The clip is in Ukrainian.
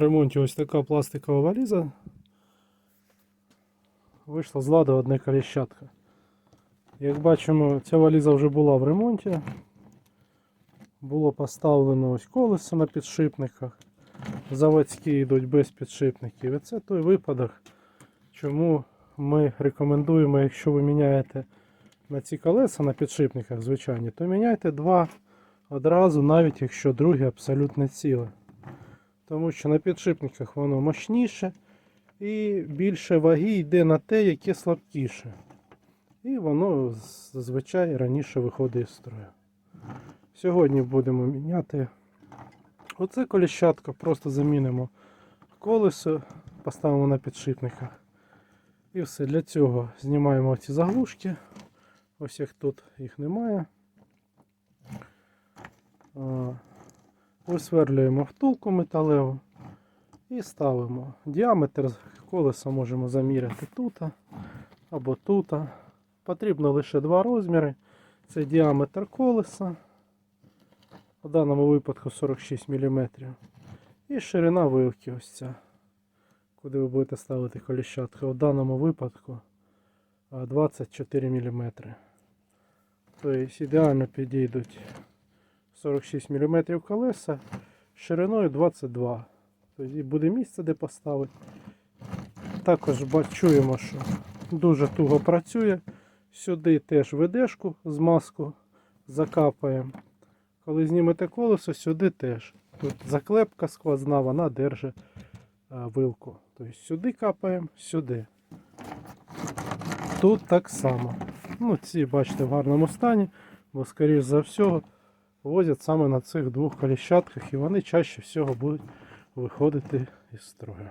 ремонті ось така пластикова валіза. Вийшла з ладу одне коліщатка. Як бачимо, ця валіза вже була в ремонті. Було поставлено ось колесо на підшипниках. Заводські йдуть без підшипників. І це той випадок, чому ми рекомендуємо, якщо ви міняєте на ці колеса на підшипниках звичайні, то міняйте два одразу, навіть якщо друге абсолютно ціле. Тому що на підшипниках воно мощніше і більше ваги йде на те, яке слабкіше. І воно зазвичай раніше виходить із строю. Сьогодні будемо міняти оце коліщатка, просто замінимо колесо, поставимо на підшипниках. І все. Для цього знімаємо ці заглушки. Ось як тут їх немає. Висверлюємо втулку металеву і ставимо. Діаметр колеса можемо заміряти тут або тут. Потрібно лише два розміри. Це діаметр колеса. В даному випадку 46 мм. І ширина вилки ось ця. Куди ви будете ставити коліщатку. В даному випадку 24 мм. Тобто ідеально підійдуть 46 мм колеса шириною 22 Тоді буде місце, де поставити. Також ба- чуємо, що дуже туго працює. Сюди теж ведешку з маску закапаємо. Коли знімете колесо, сюди теж. Тут заклепка сквозна, вона держить вилку. Тобто сюди капаємо, сюди. Тут так само. Ну, ці, бачите, в гарному стані, бо, скоріш за все, возять саме на цих двох коліщатках і вони чаще всього будуть виходити із строю.